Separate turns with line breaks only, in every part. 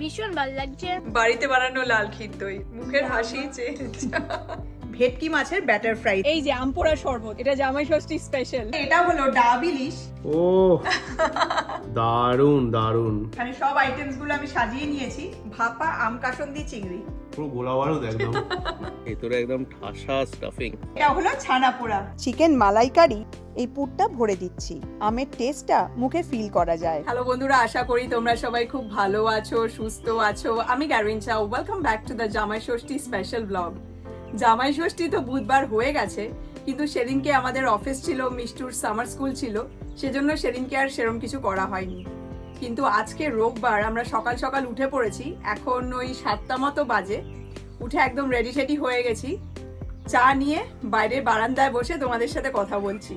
ভীষণ ভালো লাগছে।
বাড়িতে বানানো লাল ক্ষীর দই মুখের হাসি চেঞ্জ
ভেটকি মাছের ব্যাটার ফ্রাই
এই যে আমপোড়া শরবত এটা জামাই ষষ্ঠী স্পেশাল
এটা হলো ডাব ইলিশ।
ও দারুণ দারুণ
মানে সব আইটেমসগুলো আমি সাজিয়ে নিয়েছি। ভাপা আম কাসন্দি চিংড়ি।
পুরো গোলা বারুদ একদম ভেতরে একদম ঠাসা স্টাফিং
এটা হলো ছানা পোড়া
চিকেন মালাইকারি এই পুরটা ভরে দিচ্ছি। আমের টেস্টটা মুখে ফিল করা যায়।
হ্যালো বন্ধুরা আশা করি তোমরা সবাই খুব ভালো আছো সুস্থ আছো। আমি গ্যারিন চাও ওয়েলকাম ব্যাক টু দ্য জামাই ষষ্ঠী স্পেশাল ব্লগ জামাই ষষ্ঠী তো বুধবার হয়ে গেছে কিন্তু সেদিনকে আমাদের অফিস ছিল মিষ্টুর সামার স্কুল ছিল সেজন্য সেদিনকে আর সেরম কিছু করা হয়নি। কিন্তু আজকে রোববার আমরা সকাল সকাল উঠে পড়েছি। এখন ওই সাতটা মতো বাজে। উঠে একদম রেডি সেডি হয়ে গেছি। চা নিয়ে বাইরের বারান্দায় বসে তোমাদের সাথে কথা বলছি।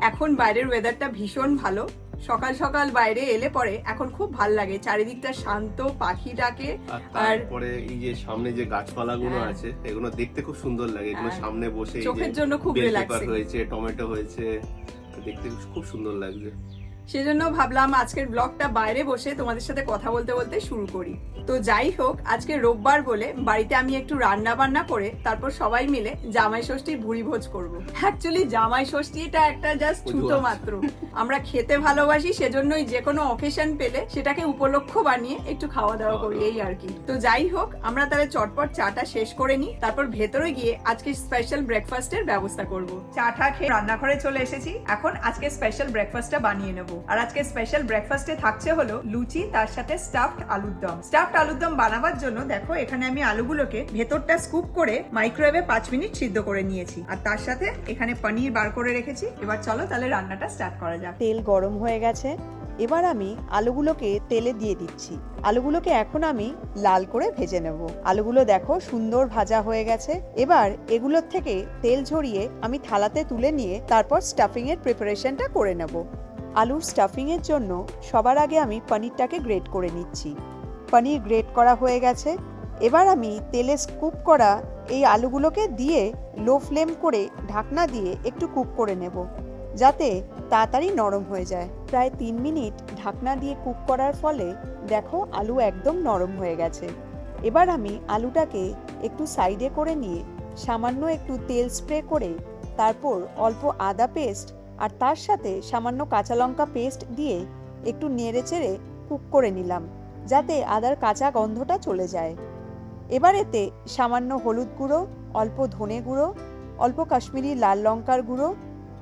এখন বাইরের ওয়েদারটা ভীষণ ভালো। সকাল সকাল বাইরে এলে পরে এখন খুব ভালো লাগে। চারিদিকটা শান্ত পাখি ডাকে।
আর তারপরে এই যে সামনে যে গাছপালা গুলো
হ্যাঁ।
আছে এগুলো দেখতে খুব সুন্দর লাগে। এগুলো
হ্যাঁ।
সামনে বসে
চোখের জন্য খুব রিল্যাক্সিং
হয়েছে টমেটো হয়েছে দেখতে খুব সুন্দর লাগছে।
সেজন্য ভাবলাম আজকের ব্লগটা বাইরে বসে তোমাদের সাথে কথা বলতে বলতে শুরু করি। তো যাই হোক আজকে রোববার বলে বাড়িতে আমি একটু রান্না বান্না করে তারপর সবাই মিলে জামাই ষষ্ঠীর ভুড়ি ভোজ করব। অ্যাকচুয়ালি জামাই ষষ্ঠীটা একটা জাস্ট ছুতো মাত্র। আমরা খেতে ভালোবাসি সেজন্যই যে কোনো অকেশন পেলে সেটাকে উপলক্ষ বানিয়ে একটু খাওয়া দাওয়া করি এই আর কি। তো যাই হোক আমরা তাহলে চটপট চাটা শেষ করে নিই তারপর ভেতরে গিয়ে আজকে স্পেশাল ব্রেকফাস্টের ব্যবস্থা করব।
চা টা খেয়ে রান্নাঘরে চলে এসেছি এখন আজকে স্পেশাল ব্রেকফাস্টটা বানিয়ে নেব। আর আজকে স্পেশাল ব্রেকফাস্টে থাকছে হলো লুচি, তার সাথে স্টাফড আলুর দম। স্টাফড আলুর দম বানাবার জন্য দেখো, এখানে আমি আলুগুলোকে ভেতরটা স্কুপ করে মাইক্রোওয়েভে পাঁচ মিনিট সিদ্ধ করে নিয়েছি। আর তার সাথে এখানে পনির বার করে রেখেছি। এবার চলো তাহলে রান্নাটা স্টার্ট করা যাক।
তেল গরম হয়ে গেছে। এবার আমি আলুগুলোকে তেলে দিয়ে দিচ্ছি। আলুগুলোকে এখন আমি লাল করে ভেজে নেব। আলুগুলো দেখো সুন্দর ভাজা হয়ে গেছে। এবার এগুলোর থেকে তেল ঝরিয়ে আমি থালাতে তুলে নিয়ে তারপর স্টাফিং এর প্রিপারেশনটা করে নেব। আলুর স্টাফিংয়ের জন্য সবার আগে আমি পনিরটাকে গ্রেট করে নিচ্ছি। পনির গ্রেট করা হয়ে গেছে। এবার আমি তেলে স্কুপ করা এই আলুগুলোকে দিয়ে লো ফ্লেম করে ঢাকনা দিয়ে একটু কুক করে নেব, যাতে তাড়াতাড়ি নরম হয়ে যায়। প্রায় তিন মিনিট ঢাকনা দিয়ে কুক করার ফলে দেখো আলু একদম নরম হয়ে গেছে। এবার আমি আলুটাকে একটু সাইডে করে নিয়ে সামান্য একটু তেল স্প্রে করে তারপর অল্প আদা পেস্ট আর তার সাথে সামান্য কাঁচা লঙ্কা পেস্ট দিয়ে একটু নেড়ে চেড়ে কুক করে নিলাম, যাতে আদার কাঁচা গন্ধটা চলে যায়। এবার এতে সামান্য হলুদ গুঁড়ো, অল্প ধনে গুঁড়ো, অল্প কাশ্মীরি লাল লঙ্কার গুঁড়ো,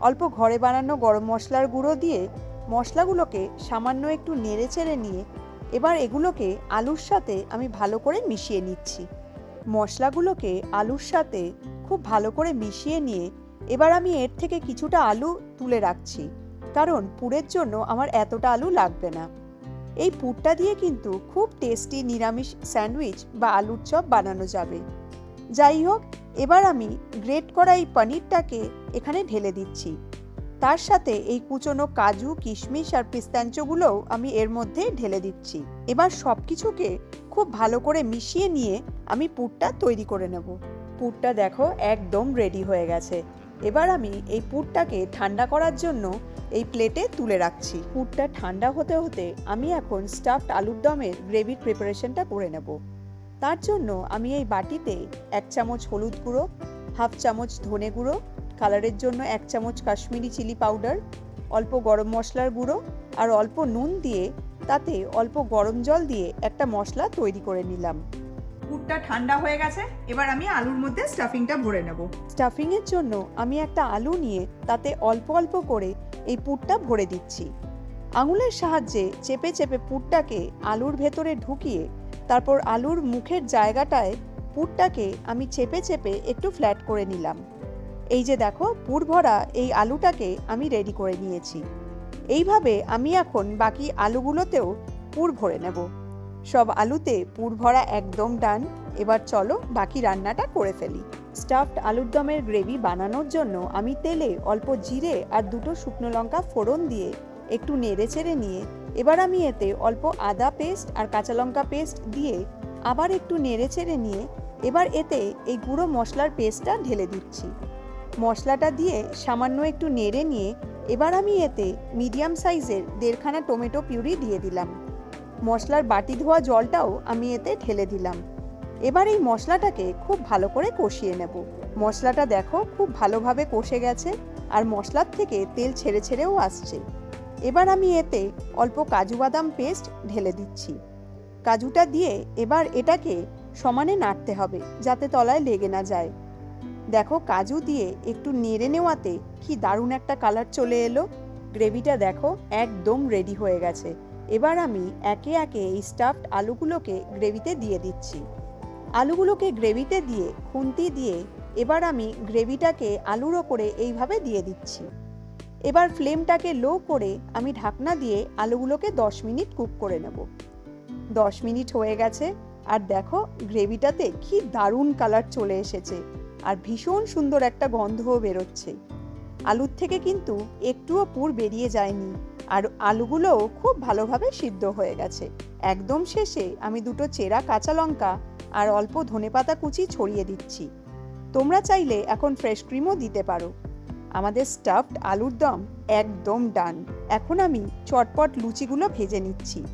অল্প ঘরে বানানো গরম মশলার গুঁড়ো দিয়ে মশলাগুলোকে সামান্য একটু নেড়ে চেড়ে নিয়ে এবার এগুলোকে আলুর সাথে আমি ভালো করে মিশিয়ে নিচ্ছি। মশলাগুলোকে আলুর সাথে খুব ভালো করে মিশিয়ে নিয়ে এবার আমি এর থেকে কিছুটা আলু তুলে রাখছি, কারণ পুরের জন্য আমার এতটা আলু লাগবে না। এই পুরটা দিয়ে কিন্তু খুব টেস্টি নিরামিষ স্যান্ডউইচ বা আলুর চপ বানানো যাবে। যাই হোক, এবার আমি গ্রেট করা এই পনিরটাকে এখানে ঢেলে দিচ্ছি। তার সাথে এই কুচনো কাজু, কিশমিশ আর পিস্তাঞ্চগুলোও আমি এর মধ্যে ঢেলে দিচ্ছি। এবার সব কিছুকে খুব ভালো করে মিশিয়ে নিয়ে আমি পুরটা তৈরি করে নেব। পুরটা দেখো একদম রেডি হয়ে গেছে। এবার আমি এই পুরটাকে ঠান্ডা করার জন্য এই প্লেটে তুলে রাখছি। পুরটা ঠান্ডা হতে হতে আমি এখন স্টাফড আলুর দমের গ্রেভির প্রিপারেশনটা করে নেব। তার জন্য আমি এই বাটিতে এক চামচ হলুদ গুঁড়ো, হাফ চামচ ধনে গুঁড়ো, কালারের জন্য এক চামচ কাশ্মীরি চিলি পাউডার, অল্প গরম মশলার গুঁড়ো আর অল্প নুন দিয়ে তাতে অল্প গরম জল দিয়ে একটা মশলা তৈরি করে নিলাম।
পুরটা ঠান্ডা হয়ে গেছে, এবার আমি আলুর মধ্যে স্টাফিংটা ভরে নেব।
স্টাফিংয়ের জন্য আমি একটা আলু নিয়ে তাতে অল্প অল্প করে এই পুরটা ভরে দিচ্ছি। আঙুলের সাহায্যে চেপে চেপে পুরটাকে আলুর ভেতরে ঢুকিয়ে তারপর আলুর মুখের জায়গাটায় পুরটাকে আমি চেপে চেপে একটু ফ্ল্যাট করে নিলাম। এই যে দেখো, পুর ভরা এই আলুটাকে আমি রেডি করে নিয়েছি। এইভাবে আমি এখন বাকি আলুগুলোতেও পুর ভরে নেব। সব আলুতে পুর ভরা একদম ডান। এবার চলো বাকি রান্নাটা করে ফেলি। স্টাফড আলুর দমের গ্রেভি বানানোর জন্য আমি তেলে অল্প জিরে আর দুটো শুকনো লঙ্কা ফোড়ন দিয়ে একটু নেড়ে ছেড়ে নিয়ে, এবার আমি এতে অল্প আদা পেস্ট আর কাঁচা লঙ্কা পেস্ট দিয়ে আবার একটু নেড়ে ছেড়ে নিয়ে, এবার এতে এই গুঁড়ো মশলার পেস্টটা ঢেলে দিচ্ছি। মশলাটা দিয়ে সামান্য একটু নেড়ে নিয়ে, এবার আমি এতে মিডিয়াম সাইজের দেড়খানা টমেটো পিউরি দিয়ে দিলাম। মশলার বাটি ধোয়া জলটাও আমি এতে ঢেলে দিলাম। এবার এই মশলাটাকে খুব ভালো করে কষিয়ে নেব। মশলাটা দেখো খুব ভালোভাবে কষে গেছে আর মশলার থেকে তেল ছেড়ে ছেড়েও আসছে। এবার আমি এতে অল্প কাজু বাদাম পেস্ট ঢেলে দিচ্ছি। কাজুটা দিয়ে এবার এটাকে সমানে নাড়তে হবে যাতে তলায় লেগে না যায়। দেখো কাজু দিয়ে একটু নেড়ে নেওয়াতে কি দারুণ একটা কালার চলে এলো। গ্রেভিটা দেখো একদম রেডি হয়ে গেছে। এবার আমি একে একে এই স্টাফড আলুগুলোকে গ্রেভিতে দিয়ে দিচ্ছি। আলুগুলোকে গ্রেভিতে দিয়ে, খুন্তি দিয়ে এবার আমি গ্রেভিটাকে আলুর ওপরে এইভাবে দিয়ে দিচ্ছি। এবার ফ্লেমটাকে লো করে আমি ঢাকনা দিয়ে আলুগুলোকে দশ মিনিট কুক করে নেব। দশ মিনিট হয়ে গেছে, আর দেখো গ্রেভিটাতে কি দারুণ কালার চলে এসেছে, আর ভীষণ সুন্দর একটা গন্ধও বেরোচ্ছে। আলুর থেকে কিন্তু একটুও পুর বেরিয়ে যায়নি। আর আলুগুলোও খুব ভালোভাবে সিদ্ধ হয়ে গেছে। একদম শেষে আমি দুটো চেরা কাঁচা লঙ্কা আর অল্প ধনেপাতা কুচি ছড়িয়ে দিচ্ছি। তোমরা চাইলে এখন ফ্রেশ ক্রিমও দিতে পারো। আমাদের স্টাফড আলুর দম একদম ডান। এখন আমি চটপট লুচিগুলো ভেজে নিচ্ছি।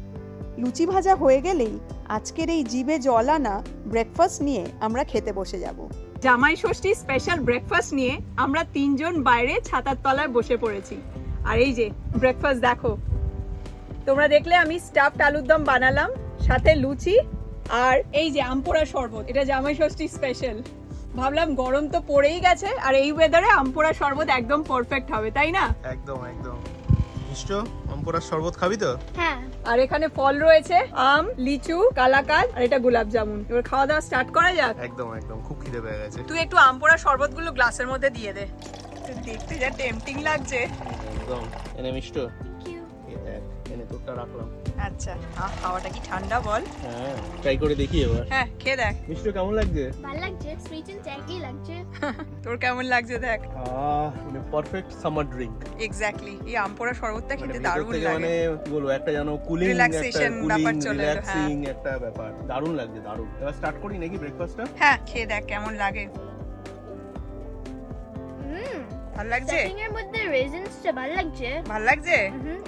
লুচি ভাজা হয়ে গেলেই আজকের এই জিভে জল আনা ব্রেকফাস্ট নিয়ে আমরা খেতে বসে যাব।
জামাই ষষ্ঠী স্পেশাল ব্রেকফাস্ট নিয়ে আমরা তিনজন বাইরে ছাতার তলায় বসে পড়েছি। আর এই যে ব্রেকফাস্ট দেখো। তোমরা দেখলে আমি স্টাফড আলুর দম বানালাম সাথে লুচি আর এই যে আমপোড়া শরবত এটা জামাই ষষ্ঠী স্পেশাল ভাবলাম গরম তো পড়েই গেছে আর এই ওয়েদারে আমপোড়া শরবত একদম পারফেক্ট হবে তাই না?
একদম একদম। মিষ্ট শরবত খাবি তো?
হ্যাঁ।
আর এখানে ফল রয়েছে আম লিচু কালাকাদ আর এটা গোলাপ জামুন। এবার খাওয়া দাওয়া স্টার্ট করা যাক।
একদম একদম। খুব খিদে পেয়ে গেছে।
তুই একটু আমপোড়া শরবতগুলো গ্লাসের মধ্যে দিয়ে দে। দেখতে যা টেম্পটিং লাগছে।
একদম। এনে মিষ্ট। এনে তোরটা রাখলাম।
আচ্ছা আহ হাওয়াটা কি ঠান্ডা বল?
হ্যাঁ ট্রাই করে দেখি এবার।
হ্যাঁ খেয়ে দেখ।
মিষ্ট কেমন লাগছে?
ভালো লাগছে সুইট এন্ড ট্যাগি লাগছে।
তোর কেমন লাগছে দেখ।
আহ মানে পারফেক্ট সামার ড্রিঙ্ক
এক্স্যাক্টলি এই আমপোড়া শরবতটা
মানে
খেতে দারুণ লাগে।
মানে কি বলব একটা যেন কুলিং
Relaxation ব্যাপার চলে এলো, হ্যাঁ।
রিল্যাক্সিং একটা ব্যাপার। দারুণ লাগছে দারুণ। এবার স্টার্ট করি নাকি ব্রেকফাস্টটা
হ্যাঁ খেয়ে দেখ কেমন লাগে। ভালো লাগছে?
স্টাফিং এর মধ্যে রেজিনসটা ভালো লাগছে।
ভালো লাগছে?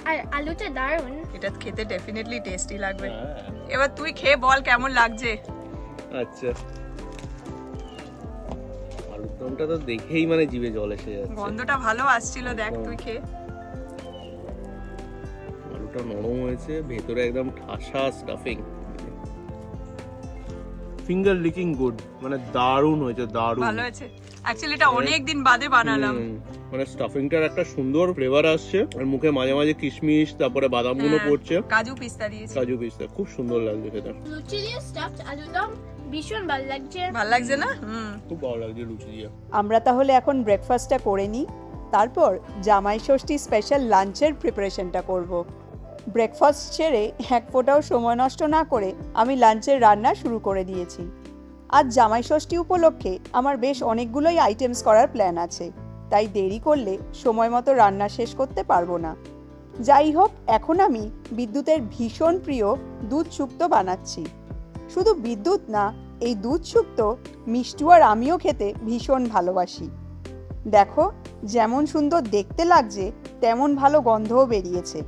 আর আলুটা দারুণ
এটা খেতে ডেফিনেটলি টেস্টি লাগবে।
হ্যাঁ
এবার তুই খেয়ে বল কেমন লাগছে?
আচ্ছা। আলুর দমটা তো দেখেই মানে জিভে জল এসে যাচ্ছে।
গন্ধটা ভালো আসছিল দেখ তুই খেয়ে।
আলুটা নরম হয়েছে ভেতরে একদম ঠাসা স্টাফিং ফিঙ্গার লিকিং গুড মানে দারুণ হয়েছে দারুণ।
ভালো হয়েছে? অ্যাকচুয়ালি এটা অনেক দিন বাদে বানালাম।
মানে স্টাফিংটার একটা সুন্দর ফ্লেভার আসছে আর মুখে মাঝে মাঝে কিশমিশ তারপরে বাদামগুলো
হ্যাঁ,
পড়ছে।
কাজু পিস্তা দিয়েছি।
কাজু পিস্তা খুব সুন্দর লাগছে খেতে।
লুচি দিয়ে স্টাফড আলুর দম ভীষণ ভালো লাগছে।
ভালো লাগছে না? হুম।
খুব ভালো লাগছে লুচি দিয়ে।
আমরা তাহলে এখন ব্রেকফাস্টটা করে নিই। তারপর জামাই ষষ্ঠী স্পেশাল লাঞ্চের প্রিপারেশনটা করব। ব্রেকফাস্ট ছেড়ে এক ফোঁটাও সময় নষ্ট না করে আমি লাঞ্চের রান্না শুরু করে দিয়েছি। আজ জামাই ষষ্ঠী উপলক্ষে আমার বেশ অনেকগুলোই আইটেমস করার প্ল্যান আছে। তাই দেরি করলে সময় মতো রান্না শেষ করতে পারব না। যাই হোক, এখন আমি বিদ্যুতের ভীষণ প্রিয় দুধ শুক্তো বানাচ্ছি। শুধু বিদ্যুৎ না, এই দুধ শুক্তো মিষ্টু আর আমিও খেতে ভীষণ ভালোবাসি। দেখো, যেমন সুন্দর দেখতে লাগছে, তেমন ভালো গন্ধও বেরিয়েছে।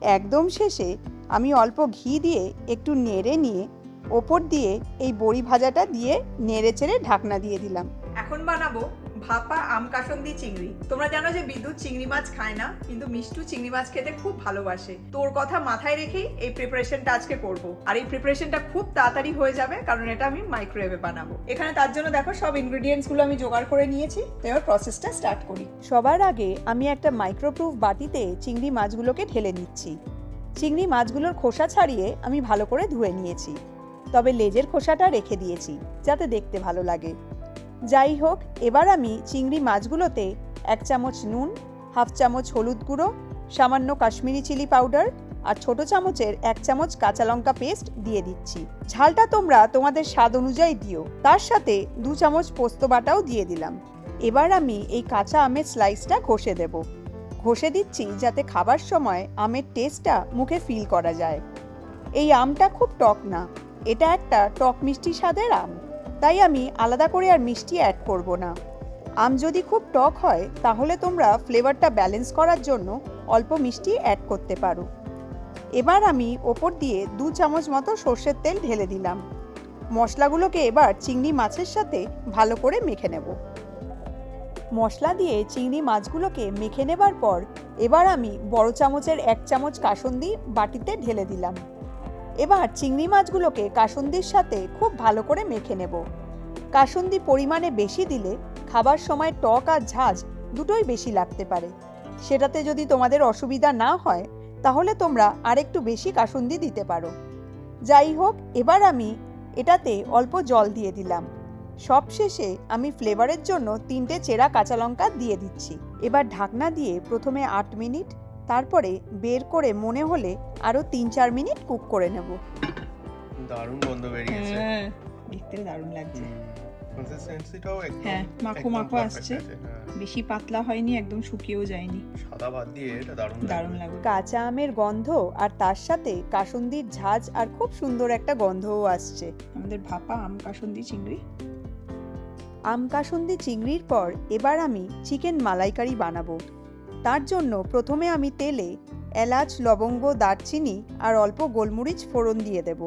একদম শেষে আমি অল্প ঘি দিয়ে একটু নেড়ে নিয়ে ওপর দিয়ে এই বড়ি ভাজাটা দিয়ে নেড়ে চেড়ে ঢাকনা দিয়ে দিলাম।
এখন বানাবো ভাপা আম কাসন্দি চিংড়ি। তোমরা জানো যে বিদ্যুৎ চিংড়ি মাছ খায় না কিন্তু মিষ্টু চিংড়ি মাছ খেতে খুব ভালোবাসে। তোর কথা মাথায় রেখেই এই প্রিপারেশনটা আজকে করব। আর এই প্রিপারেশনটা খুব তাড়াতাড়ি হয়ে যাবে কারণ এটা আমি মাইক্রোওয়েভে বানাবো। এখানে তার জন্য দেখো সব ইনগ্রেডিয়েন্টসগুলো আমি জোগাড় করে নিয়েছি। এবার প্রসেসটা স্টার্ট করি।
সবার আগে আমি একটা মাইক্রোপ্রুফ বাটিতে চিংড়ি মাছগুলোকে ঢেলে নিচ্ছি। চিংড়ি মাছগুলোর খোসা ছাড়িয়ে আমি ভালো করে ধুয়ে নিয়েছি। তবে লেজের খোসাটা রেখে দিয়েছি, যাতে দেখতে ভালো লাগে। যাই হোক এবার আমি চিংড়ি মাছগুলোতে এক চামচ নুন, হাফ চামচ হলুদ গুঁড়ো, সামান্য কাশ্মীরি চিলি পাউডার আর ছোট চামচের এক চামচ কাঁচা লঙ্কা পেস্ট দিয়ে দিচ্ছি। ঝালটা তোমরা তোমাদের স্বাদ অনুযায়ী দিও, তার সাথে দু চামচ পোস্ত বাটাও দিয়ে দিলাম। এবার আমি এই কাঁচা আমের স্লাইসটা ঘষে দেব। ঘষে দিচ্ছি যাতে খাবার সময় আমের টেস্টটা মুখে ফিল করা যায়। এই আমটা খুব টক না। এটা একটা টক মিষ্টি স্বাদের আম। তাই আমি আলাদা করে আর মিষ্টি অ্যাড করব না। আম যদি খুব টক হয়, তাহলে তোমরা ফ্লেভারটা ব্যালেন্স করার জন্য অল্প মিষ্টি অ্যাড করতে পারো। এবার আমি ওপর দিয়ে দু চামচ মতো সর্ষের তেল ঢেলে দিলাম। মশলাগুলোকে এবার চিংড়ি মাছের সাথে ভালো করে মেখে নেব। মশলা দিয়ে চিংড়ি মাছগুলোকে মেখে নেবার পর, এবার আমি বড় চামচের এক চামচ কাসন্দি বাটিতে ঢেলে দিলাম। এবার চিংড়ি মাছগুলোকে কাসুন্দির সাথে খুব ভালো করে মেখে নেব। কাসন্দি পরিমাণে বেশি দিলে খাবার সময় টক আর ঝাঁঝ দুটোই বেশি লাগতে পারে। সেটাতে যদি তোমাদের অসুবিধা না হয়, তাহলে তোমরা আরেকটু বেশি কাসুন্দি দিতে পারো। যাই হোক, এবার আমি এটাতে অল্প জল দিয়ে দিলাম। সবশেষে আমি ফ্লেভারের জন্য তিনটে চেরা কাঁচা লঙ্কা দিয়ে দিচ্ছি। এবার ঢাকনা দিয়ে প্রথমে আট মিনিট তারপরে বের করে মনে হলে আরও তিন চার মিনিট কুক করে নেব।
দারুণ গন্ধ বেরিয়েছে।
হ্যাঁ দেখতে দারুণ লাগছে।
কনসিস্টেন্সিটাও একদম
হ্যাঁ, মাখো মাখো আসছে।
হ্যাঁ।
বেশি পাতলা হয়নি একদম শুকিয়েও যায়নি।
সাদা ভাত দিয়ে এটা দারুণ
দারুণ
লাগবে।
লাগবে।
কাঁচা আমের গন্ধ আর তার সাথে কাসুন্দির ঝাঁজ আর খুব সুন্দর একটা গন্ধও আসছে।
আমাদের ভাপা আম কাসন্দি চিংড়ি।
আম কাসুন্দি চিংড়ির পর এবার আমি চিকেন মালাইকারি বানাবো। তার জন্য প্রথমে আমি তেলে এলাচ, লবঙ্গ, দারচিনি আর অল্প গোলমরিচ ফোড়ন দিয়ে দেব।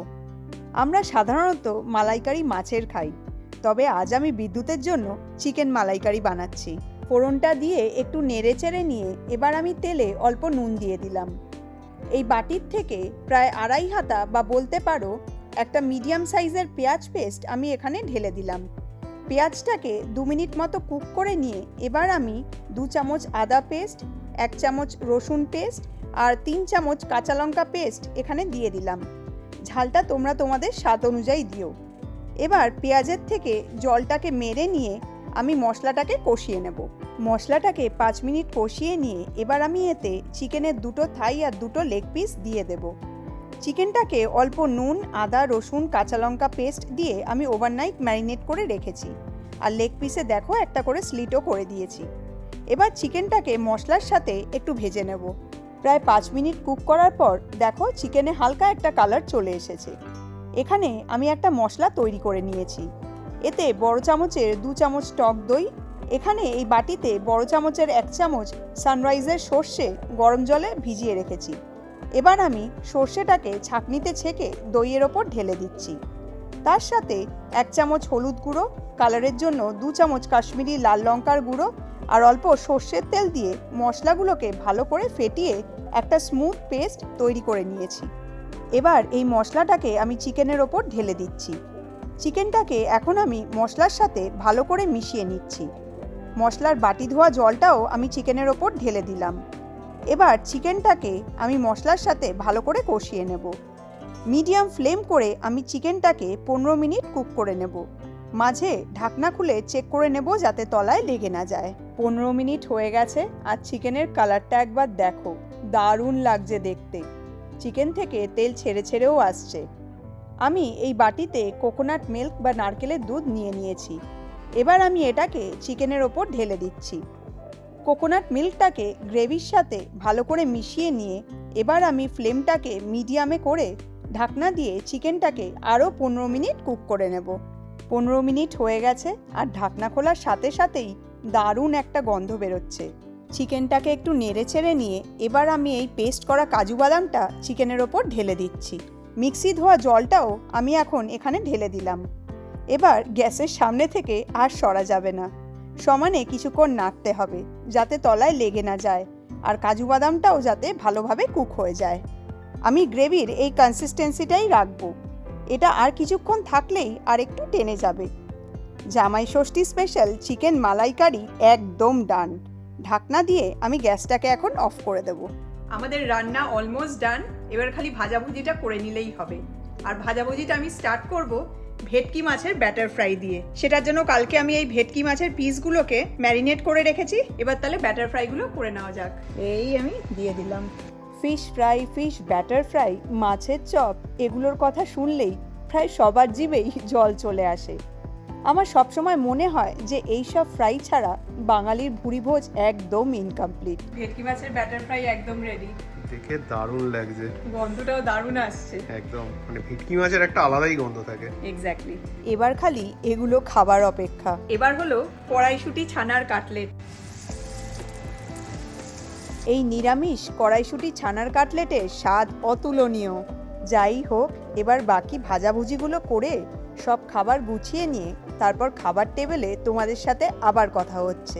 আমরা সাধারণত মালাইকারি মাছের খাই, তবে আজ আমি বিদ্যুতের জন্য চিকেন মালাইকারি বানাচ্ছি। ফোড়নটা দিয়ে একটু নেড়ে চেড়ে নিয়ে এবার আমি তেলে অল্প নুন দিয়ে দিলাম। এই বাটির থেকে প্রায় আড়াই হাতা বা বলতে পারো একটা মিডিয়াম সাইজের পেঁয়াজ পেস্ট আমি এখানে ঢেলে দিলাম। পেঁয়াজটাকে দু মিনিট মতো কুক করে নিয়ে এবার আমি দু চামচ আদা পেস্ট, এক চামচ রসুন পেস্ট আর তিন চামচ কাঁচা লঙ্কা পেস্ট এখানে দিয়ে দিলাম। ঝালটা তোমরা তোমাদের স্বাদ অনুযায়ী দিও। এবার পেঁয়াজের থেকে জলটাকে মেরে নিয়ে আমি মশলাটাকে কষিয়ে নেব। মশলাটাকে পাঁচ মিনিট কষিয়ে নিয়ে এবার আমি এতে চিকেনের দুটো থাই আর দুটো লেগ পিস দিয়ে দেব। চিকেনটাকে অল্প নুন, আদা, রসুন, কাঁচা লঙ্কা পেস্ট দিয়ে আমি ওভারনাইট ম্যারিনেট করে রেখেছি। আর লেগ পিসে দেখো একটা করে স্লিটও করে দিয়েছি। এবার চিকেনটাকে মশলার সাথে একটু ভেজে নেব। প্রায় পাঁচ মিনিট কুক করার পর দেখো চিকেনে হালকা একটা কালার চলে এসেছে। এখানে আমি একটা মশলা তৈরি করে নিয়েছি। এতে বড় চামচের দু চামচ টক দই, এখানে এই বাটিতে বড় চামচের এক চামচ সানরাইজের সর্ষে গরম জলে ভিজিয়ে রেখেছি। এবার আমি সর্ষেটাকে ছাঁকনিতে ছেঁকে দইয়ের ওপর ঢেলে দিচ্ছি। তার সাথে এক চামচ হলুদ গুঁড়ো, কালারের জন্য দু চামচ কাশ্মীরি লাল লঙ্কার গুঁড়ো আর অল্প সর্ষের তেল দিয়ে মশলাগুলোকে ভালো করে ফেটিয়ে একটা স্মুথ পেস্ট তৈরি করে নিয়েছি। এবার এই মশলাটাকে আমি চিকেনের ওপর ঢেলে দিচ্ছি। চিকেনটাকে এখন আমি মশলার সাথে ভালো করে মিশিয়ে নিচ্ছি। মশলার বাটি ধোয়া জলটাও আমি চিকেনের ওপর ঢেলে দিলাম। এবার চিকেনটাকে আমি মশলার সাথে ভালো করে কষিয়ে নেব। মিডিয়াম ফ্লেম করে আমি চিকেনটাকে পনেরো মিনিট কুক করে নেব। মাঝে ঢাকনা খুলে চেক করে নেব যাতে তলায় লেগে না যায়। পনেরো মিনিট হয়ে গেছে আর চিকেনের কালারটা একবার দেখো। দারুণ লাগছে দেখতে। চিকেন থেকে তেল ছেড়ে ছেড়েও আসছে। আমি এই বাটিতে কোকোনাট মিল্ক বা নারকেলের দুধ নিয়ে নিয়েছি। এবার আমি এটাকে চিকেনের ওপর ঢেলে দিচ্ছি। কোকোনাট মিল্কটাকে গ্রেভির সাথে ভালো করে মিশিয়ে নিয়ে এবার আমি ফ্লেমটাকে মিডিয়ামে করে ঢাকনা দিয়ে চিকেনটাকে আরও পনেরো মিনিট কুক করে নেব। পনেরো মিনিট হয়ে গেছে আর ঢাকনা খোলার সাথে সাথেই দারুণ একটা গন্ধ বেরোচ্ছে। চিকেনটাকে একটু নেড়ে ছেড়ে নিয়ে এবার আমি এই পেস্ট করা কাজু বাদামটা চিকেনের ওপর ঢেলে দিচ্ছি। মিক্সি ধোয়া জলটাও আমি এখন এখানে ঢেলে দিলাম। এবার গ্যাসের সামনে থেকে আর সরা যাবে না। সমানে কিছুক্ষণ নাড়তে হবে, যাতে তলায় লেগে না যায়, আর কাজু বাদামটাও যাতে ভালোভাবে কুক হয়ে যায়। আমি গ্রেভির এই কনসিস্টেন্সিটাই রাখব। এটা আর কিছুক্ষণ থাকলেই আর একটু টেনে যাবে। জামাই ষষ্ঠী স্পেশাল চিকেন মালাইকারি একদম ডান ঢাকনা দিয়ে আমি গ্যাসটাকে এখন অফ করে দেবো।
আমাদের রান্না অলমোস্ট ডান এবার খালি ভাজাভুজিটা করে নিলেই হবে। আর ভাজাভুজিটা আমি স্টার্ট করব ভেটকি মাছের ব্যাটার ফ্রাই দিয়ে। সেটার জন্য কালকে আমি এই ভেটকি মাছের পিসগুলোকে ম্যারিনেট করে রেখেছি। এবার তাহলে ব্যাটার ফ্রাইগুলো করে নেওয়া যাক। এই আমি দিয়ে দিলাম।
Fish fry fish batter fry মাছের চপ, এগুলোর কথা শুনলেই প্রায় সবার জিভেই জল চলে আসে। আমার সবসময় মনে হয় যে এই সব ফ্রাই ছাড়া বাঙালির ভুরিভোজ একদম ইনকমপ্লিট
ভেটকি মাছের ব্যাটার ফ্রাই একদম রেডি
দেখে দারুণ লাগছে।
গন্ধটাও দারুণ আসছে।
একদম মানে ভেটকি মাছের একটা আলাদাই গন্ধ থাকে।
এক্স্যাক্টলি
এবার খালি এগুলো খাবার অপেক্ষা।
এবার হলো কড়াইশুটি ছানার কাটলেট।
এই নিরামিষ কড়াইশুটি ছানার কাটলেটের স্বাদ অতুলনীয়। যাই হোক এবার বাকি ভাজাভুজিগুলো করে সব খাবার গুছিয়ে নিয়ে তারপর খাবার টেবিলে তোমাদের সাথে আবার কথা হচ্ছে।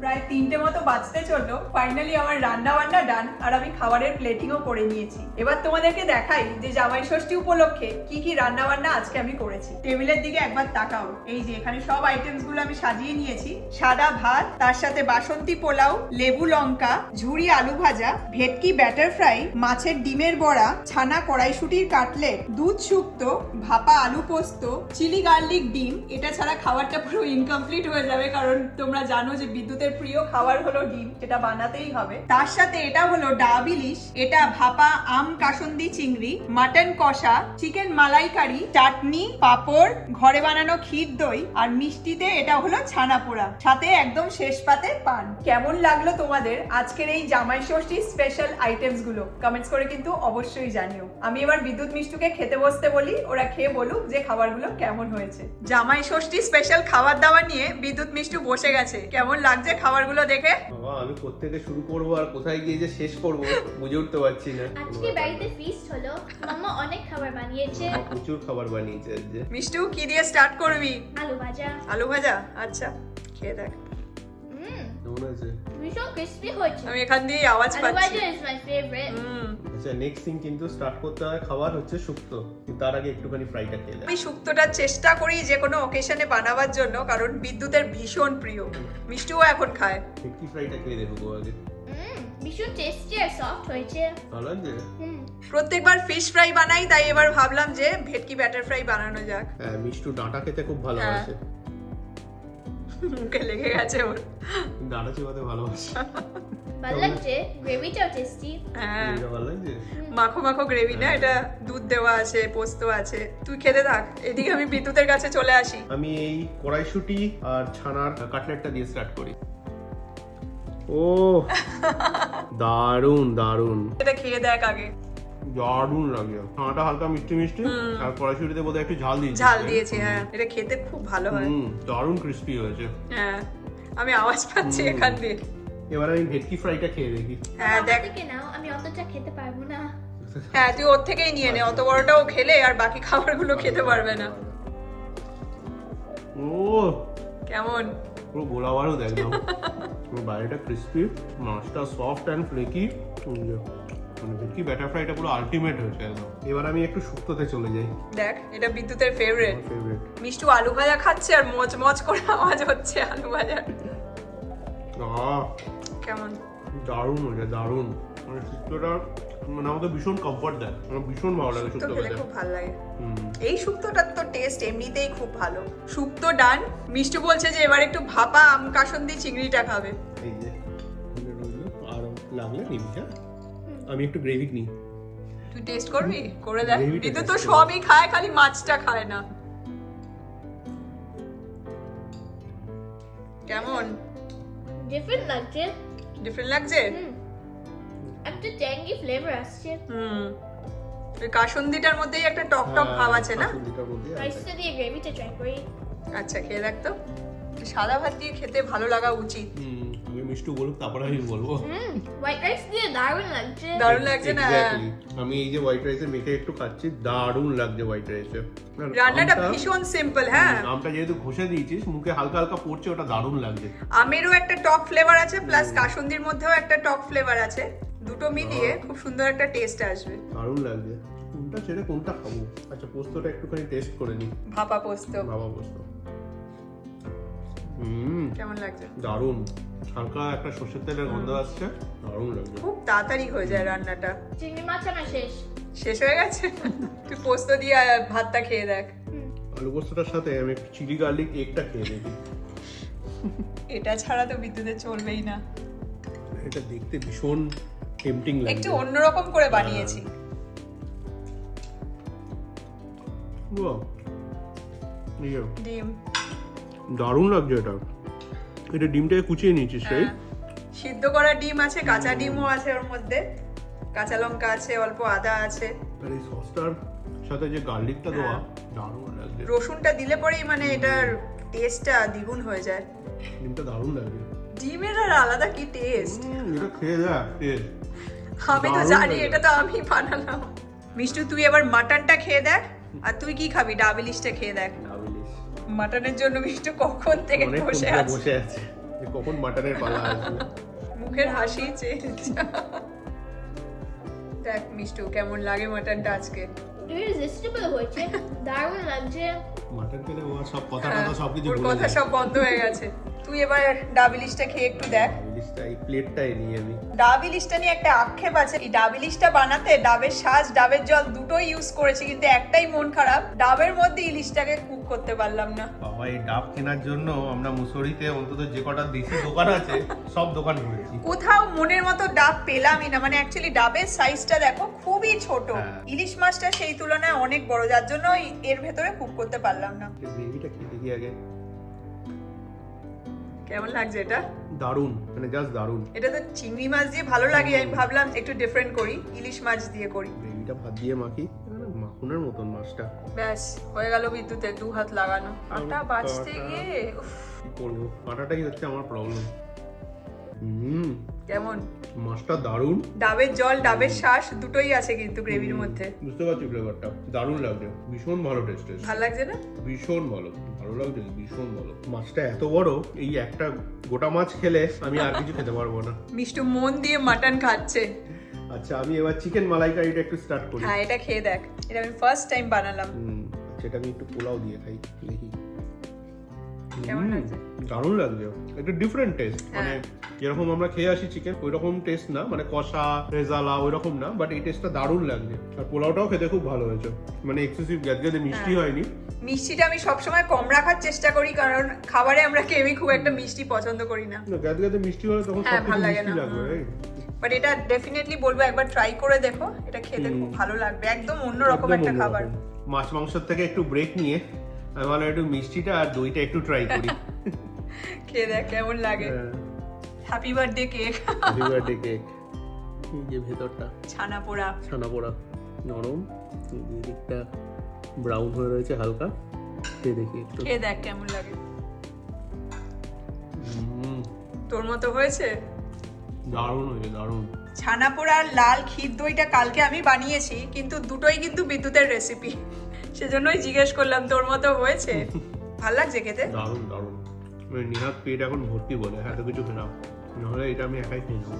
প্রায় তিনটে মতো বাঁচতে চলল। ফাইনালি আমার রান্না বান্না ডান আর আমি খাবারের প্লেটিংও করে নিয়েছি। এবার তোমাদেরকে দেখাই যে জামাই ষষ্ঠী উপলক্ষে কি কি রান্না বান্না আজকে আমি করেছি। টেবিলের দিকে একবার তাকাও। এই যে এখানে সব আইটেমসগুলো আমি সাজিয়ে নিয়েছি। সাদা ভাত, তার সাথে বাসন্তী পোলাও, লেবু লঙ্কা ঝুড়ি আলু ভাজা, ভেটকি ব্যাটার ফ্রাই মাছের ডিমের বড়া, ছানা কড়াইশুটির কাটলেট, দুধ শুক্তো, ভাপা আলু পোস্ত, চিলি গার্লিক ডিম। এটা ছাড়া খাবারটা পুরো ইনকমপ্লিট হয়ে যাবে, কারণ তোমরা জানো যে বিদ্যুতের প্রিয় খাবার হলো ডিম সেটা বানাতেই হবে। তার সাথে এটা হলো ডাব ইলিশ, এটা ভাপা, আম, কাসন্দি, চিংড়ি, মাটন কষা, চিকেন মালাইকারি, চাটনি, পাঁপড়, ঘরে বানানো ক্ষীর দই, আর মিষ্টিতে এটা হলো ছানা পোড়া। সাথে একদম শেষ পাতে পান। কেমন লাগল তোমাদের আজকের এই জামাই ষষ্ঠী স্পেশাল আইটেমসগুলো? কমেন্টস করে কিন্তু অবশ্যই জানিও। আমি এবার বিদ্যুৎ মিষ্টুকে খেতে বসতে বলি, ওরা খেয়ে বলুক যে খাবারগুলো কেমন হয়েছে। জামাই ষষ্ঠী স্পেশাল খাবার দাবার নিয়ে বিদ্যুৎ মিষ্টু বসে গেছে। কেমন লাগছে খাবারগুলো দেখে?
বাবা আমি কোত্থেকে শুরু করব আর কোথায় গিয়ে যে শেষ করব বুঝে উঠতে পারছি না।
আজকে বাড়িতে ফিস্ট হলো। মাম্মা অনেক খাবার বানিয়েছে।
প্রচুর খাবার বানিয়েছে আজকে।
মিষ্টু কি দিয়ে স্টার্ট করবি?
আলু ভাজা।
আলু ভাজা? আচ্ছা খেয়ে দেখ।
কেমন আছে?
ভীষণ ক্রিস্পি হয়েছে।
আমি এখান দিয়ে আওয়াজ পাচ্ছি।
ভাজা ইজ মাই ফেভারিট
আচ্ছা নেক্সট থিং কিন্তু স্টার্ট করতে হয় খাবার হচ্ছে শুক্তো। তার আগে একটুখানি ফ্রাইটা খেয়ে
আমি শুক্তোটা চেষ্টা করি যে কোনো অকেশনে বানাবার জন্য কারণ বিদ্যুতের ভীষণ প্রিয়। মিষ্টিও এখন খায়।
ফ্রাইটা খেয়ে আগে।
ভীষণ টেস্টি আর সফট হয়েছে।
ভালো লাগছে?
প্রত্যেকবার ফিশ ফ্রাই বানাই তাই এবার ভাবলাম যে ভেটকি ব্যাটার ফ্রাই বানানো যাক।
হ্যাঁ মিষ্টু ডাঁটা খেতে খুব
হ্যাঁ।
ভালোবাসে
মুখে লেগে গেছে ওর।
ডাঁটা চিবাতে ভালোবাসে।
ভালো লাগছে? গ্রেভিটাও টেস্টি
হ্যাঁ।
এটা ভালো লাগছে?
মাখো মাখো গ্রেভি না এটা দুধ দেওয়া আছে পোস্ত আছে। তুই খেতে থাক এদিকে আমি বিদ্যুতের কাছে চলে আসি।
আমি এই কড়াইশুটি আর ছানার কাটলেটটা দিয়ে স্টার্ট করি। ও দারুণ দারুণ
এটা খেয়ে দেখ আগে।
দারুণ লাগে। ছানাটা হালকা মিষ্টি মিষ্টি আর কড়াইশুটিতে বোধহয় একটু ঝাল দিয়েছি।
ঝাল দিয়েছি হ্যাঁ। এটা খেতে খুব ভালো হয়।
দারুণ ক্রিস্পি হয়েছে।
হ্যাঁ আমি আওয়াজ পাচ্ছি এখান দিয়ে।
এবার আমি ভেটকি ফ্রাইটা খেয়ে দেখি।
হ্যাঁ দেখ।
নাও আমি অতটা খেতে পারব না।
হ্যাঁ তুই ওর থেকেই নিয়ে নে অত বড়টাও খেলে আর বাকি খাবারগুলো খেতে পারবে না।
ও।
কেমন?
পুরো গোলা বারও দেখলাম পুরো বাইরেটা ক্রিস্পি মাছটা সফট অ্যান্ড ফ্লেকি মানে ভেটকি ব্যাটার ফ্রাইটা পুরো আলটিমেট হয়েছে একদম। এবার আমি একটু শুক্তোতে চলে যাই।
দেখ এটা বিদ্যুতের ফেভারিট
ফেভারিট
মিষ্টু আলু ভাজা খাচ্ছে আর করে আওয়াজ হচ্ছে আলু
আহ
কেমন?
দারুণ দারুণ। মানে শুক্তোটা মানে ভীষণ কমফর্ট দেয়। আমার ভীষণ ভালো লাগে
শুক্তো
খেতে।
খুব ভালো লাগে। এই শুক্তোটার তো টেস্ট এমনিতেই খুব ভালো। শুক্তো ডান মিষ্টু বলছে যে এবার একটু ভাপা আম কাসন্দি চিংড়িটা খাবে।
এই যে আর লাগলে হ্যাঁ আমি একটু গ্রেভি নিই।
তুই টেস্ট করবি? করে দেখ। বিদ্যুৎ তো সবই খায় খালি মাছটা খায় না। কেমন?
ডিফারেন্ট লাগছে।
ডিফারেন্ট লাগছে?
হুম। একটা ট্যাঙ্গি ফ্লেভার আসছে।
হুম। ওই কাসন্দিটার মধ্যেই একটা টক টক ভাব আছে না?
রাইসটা দিয়ে গ্রেভিটা ট্রাই করি।
আচ্ছা খেয়ে দেখ তো। সাদা ভাত দিয়ে খেতে ভালো লাগা উচিত।
হুম। মিষ্টু বলুক তারপরে আমি বলব।
হোয়াইট রাইস দিয়ে দারুণ লাগছে।
দারুণ লাগছে না?
আমি এই যে হোয়াইট রাইসে মেখে একটু খাচ্ছি দারুণ লাগছে হোয়াইট রাইসে
রান্নাটা ভীষণ সিম্পল হ্যাঁ।
আমটা যেহেতু ঘষে দিয়েছিস মুখে হালকা হালকা পড়ছে ওটা দারুণ লাগছে।
আমেরও একটা টক ফ্লেভার আছে প্লাস কাসন্দির মধ্যেও একটা টক ফ্লেভার আছে। দুটো মিলিয়ে খুব সুন্দর একটা টেস্ট আসবে।
দারুণ লাগছে। কোনটা ছেড়ে কোনটা খাব? আচ্ছা পোস্তটা একটুখানি টেস্ট করে নি।
ভাপা পোস্ত।
বাবা পোস্ত।
কেমন লাগছে?
দারুণ। হালকা একটা সর্ষের তেলের গন্ধ আসছে। দারুণ লাগছে।
খুব তাড়াতাড়ি হয়ে যায় রান্নাটা।
চিংড়ি মাছ আমার শেষ।
শেষ হয়ে গেছে? তুই পোস্ত দিয়ে ভাতটা খেয়ে দেখ।
আলু পোস্তটার সাথে আমি একটু চিলি গার্লিক এগটা খেয়ে দেখি
এটা ছাড়া তো বিদ্যুতের চলবেই না।
এটা দেখতে ভীষণ টেম্পটিং লাগছে।
একটু অন্যরকম করে বানিয়েছি।
বাহ।
ডিম।
দারুণ লাগছে এটা। এটা ডিমটাকে কুচিয়ে নিয়েছিস তাই
হ্যাঁ। সিদ্ধ করা ডিম আছে কাঁচা ডিমও আছে ওর মধ্যে। কাঁচা লঙ্কা আছে অল্প আদা আছে।
আর এই সসটার সাথে যে গার্লিকটা দেওয়া
হ্যাঁ।
দারুণ লাগছে।
রসুনটা দিলে পরেই মানে এটার টেস্টটা দ্বিগুণ হয়ে যায়।
ডিমটা দারুণ লাগছে।
ডিমের আর আলাদা কি টেস্ট
এটা খেয়ে দেখ টেস্ট
আমি তো জানি এটা তো আমি বানালাম। মিষ্টু তুই এবার মাটনটা খেয়ে দেখ আর তুই কি খাবি? ডাবিলিশটা খেয়ে দেখ। মাটনের জন্য মিষ্টু কখন থেকে বসে আছে?
বসে আছে। যে কখন মাটনের পালা আসবে।
মুখের হাসি চেয়ে দেখ মিষ্টু কেমন লাগে মাটনটা আজকে?
ইরেজিস্টিবল হয়েছে দারুণ লাগছে
মাটন পেলে ও সব কথা
হ্যাঁ,
কথা সব কিছু ভুলে
কথা
যায়।
সব বন্ধ হয়ে গেছে। তুই এবার ডাবিলিশটা খেয়ে একটু দেখ।
ইলিশটা এই প্লেটটাই নিই আমি।
ডাবিলিশটা নিয়ে একটা আক্ষেপ আছে। এই ডাবিলিশটা বানাতে ডাবের সাজ ডাবের জল দুটোই ইউজ করেছি কিন্তু একটাই মন খারাপ। ডাবের মধ্যে ইলিশটাকে কুক করতে পারলাম না।
বাবা এই ডাব কেনার জন্য আমরা মুসরিতে অন্তত যে কটা দেশি দোকান আছে সব দোকান ঘুরেছি।
কোথাও মনের মতো ডাব পেলামই না। মানে অ্যাকচুয়ালি ডাবের সাইজটা দেখো খুবই ছোট।
হ্যাঁ।
ইলিশ মাছটা সেই তুলনায় অনেক বড়। যার জন্য এর ভেতরে কুক করতে পারলাম না।
গ্রেভিটা খেয়ে দেখি আগে
কেমন লাগছে এটা?
দারুণ মানে জাস্ট দারুণ।
এটা তো চিংড়ি মাছ দিয়ে ভালো লাগে আমি ভাবলাম একটু ডিফারেন্ট করি ইলিশ মাছ দিয়ে করি।
গ্রেভিটা ভাত দিয়ে মাখি মানে মাখনের মতন মাছটা।
ব্যাস হয়ে গেল বিদ্যুতে দু হাত লাগানো। আটা বাঁচতে গিয়ে
কি করব কাঁটাটাই হচ্ছে আমার প্রবলেম হুম।
কেমন?
মাছটা দারুণ।
ডাবের জল ডাবের শ্বাস দুটোই আছে কিন্তু গ্রেভির মধ্যে।
বুঝতে পারছি ফ্লেভারটা দারুণ লাগছে। ভীষণ ভালো টেস্ট
ভালো লাগছে না?
ভীষণ ভালো। ভালো লাগছে ভীষণ ভালো। মাছটা এত বড় এই একটা গোটা মাছ খেলে আমি আর কিছু খেতে পারব না।
মিষ্টি মন দিয়ে মাটন খাচ্ছে।
আচ্ছা আমি এবার চিকেন মালাইকারিটা একটু স্টার্ট করি।
হ্যাঁ এটা খেয়ে দেখ। এটা আমি ফার্স্ট টাইম বানালাম।
হুম আচ্ছা এটা আমি একটু পোলাও দিয়ে খাই দেখি।
কেমন লাগছে?
দারুণ লাগছে। একটা ডিফারেন্ট টেস্ট মানে
হ্যাঁ।
যেরকম আমরা খেয়ে আসি চিকেন ওই রকম টেস্ট না মানে কষা রেজালা ওই রকম না বাট এই টেস্টটা দারুণ লাগছে। আর পোলাওটাও খেতে খুব ভালো হয়েছে। মানে এক্সেসিভ গ্যাদগ্যাদে মিষ্টি
হ্যাঁ।
হয়নি।
মিষ্টিটা আমি সবসময় কম রাখার চেষ্টা করি কারণ খাবারে আমরা কেউই খুব একটা মিষ্টি পছন্দ করি না।
গ্যাদগ্যাদে মিষ্টি হলে তখন
হ্যাঁ,
সব মিষ্টি লাগবে
বাট এটা ডেফিনেটলি বলব একবার ট্রাই করে দেখো এটা খেতে খুব ভালো লাগবে একদম অন্যরকম একটা খাবার।
মাছ মাংসের থেকে একটু ব্রেক নিয়ে আমি ভাবলাম একটু মিষ্টিটা আর দইটা একটু ট্রাই করি।
খেয়ে দেখ কেমন লাগে।
হ্যাঁ,
happy birthday cake
happy birthday cake এই যে ভেতরটা।
ছানা পোড়া
ছানা পোড়া নরম। এই দিকটা ব্রাউন হয়ে রয়েছে হালকা। খেয়ে দেখি একটু।
খেয়ে দেখ কেমন লাগে। তোর মতো হয়েছে?
দারুণ হয়েছে দারুণ।
ছানা পোড়া আর লাল ক্ষীর দইটা কালকে আমি বানিয়েছি কিন্তু দুটোই কিন্তু বিদ্যুতের রেসিপি সেজন্যই জিজ্ঞেস করলাম তোর মতো হয়েছে? ভালো লাগছে খেতে?
দারুণ দারুণ। মানে নিহাত পেট এখন ভর্তি বলে এত কিছু খেলাম। নাহলে এটা আমি একাই খেয়ে নেব।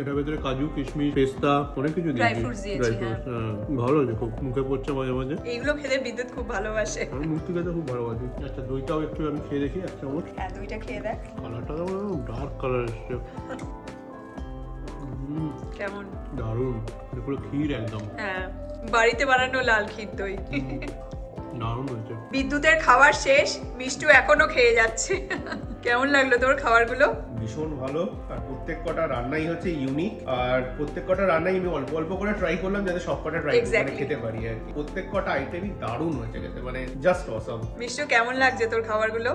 এটার ভেতরে কাজু কিশমিশ পেস্তা অনেক কিছু
দিয়েছি,
ড্রাই ফ্রুটস হ্যাঁ ভালো হয়েছে খুব মুখে পড়ছে মাঝে মাঝে।
এইগুলো খেতে বিদ্যুৎ খুব ভালোবাসে।
আমি মিষ্টি খেতে খুব ভালোবাসি। আচ্ছা দইটাও একটু আমি খেয়ে দেখি এক চামচ।
হ্যাঁ দুইটা খেয়ে দেখ।
কালারটা তো ডার্ক কালার এসছে।
কেমন?
দারুণ। পুরো ক্ষীর একদম।
হ্যাঁ বাড়িতে বানানো লাল ক্ষীর দই। বিদ্যুতের খাবার শেষ মিষ্টু এখনও খেয়ে যাচ্ছে। কেমন লাগল তোর খাবারগুলো?
ভীষণ ভালো। আর প্রত্যেক কটা রান্নাই হচ্ছে ইউনিক আর প্রত্যেক কটা রান্নাই আমি অল্প অল্প করে ট্রাই করলাম যাতে সব কটা ট্রাই মানে
Exactly.
খেতে পারি আর কি। প্রত্যেক কটা আইটেমই দারুণ হয়েছে খেতে মানে জাস্ট অসম
মিষ্টু কেমন লাগছে তোর খাবারগুলো?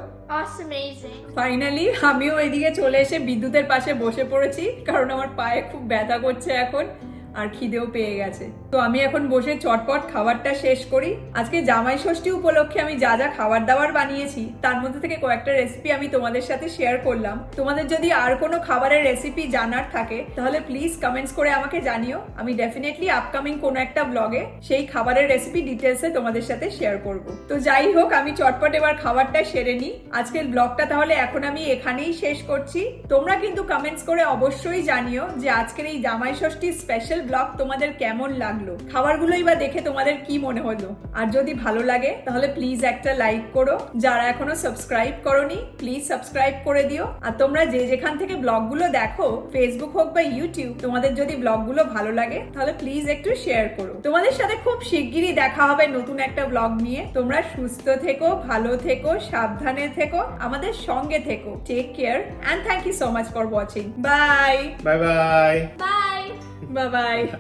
ফাইনালি আমিও এদিকে চলে এসে বিদ্যুতের পাশে বসে পড়েছি কারণ আমার পায়ে খুব ব্যথা করছে এখন। আর খিদেও পেয়ে গেছে। তো আমি এখন বসে চটপট খাবারটা শেষ করি। আজকে জামাই ষষ্ঠী উপলক্ষে আমি যা যা খাবার দাবার বানিয়েছি, তার মধ্যে থেকে কয়েকটা রেসিপি আমি তোমাদের সাথে শেয়ার করলাম। তোমাদের যদি আর কোনো খাবারের রেসিপি জানার থাকে, তাহলে প্লিজ কমেন্টস করে আমাকে জানিও। আমি ডেফিনেটলি আপকামিং কোনো একটা ব্লগে সেই খাবারের রেসিপি ডিটেলসে তোমাদের সাথে শেয়ার করব। তো যাই হোক, আমি চটপট এবার খাবারটা সেরে নিই। আজকের ব্লগটা তাহলে এখন আমি এখানেই শেষ করছি। তোমরা কিন্তু কমেন্টস করে অবশ্যই জানিও যে আজকের এই জামাই ষষ্ঠী স্পেশাল ব্লগ তোমাদের কেমন লাগল? খাবারগুলোই বা দেখে তোমাদের কি মনে হলো? আর যদি ভালো লাগে তাহলে প্লিজ একটা লাইক করো। যারা এখনও সাবস্ক্রাইব করনি প্লিজ সাবস্ক্রাইব করে দিও। আর তোমরা যে যেখান থেকে ব্লগগুলো দেখো ফেসবুক হোক বা ইউটিউব তোমাদের যদি ব্লগগুলো ভালো লাগে তাহলে প্লিজ একটু শেয়ার করো। তোমাদের সাথে খুব শিগগিরই দেখা হবে নতুন একটা ব্লগ নিয়ে। তোমরা সুস্থ থেকো ভালো থেকো সাবধানে থেকো আমাদের সঙ্গে থেকো। Take care and thank you so much for watching bye
bye bye
Bye.
Bye bye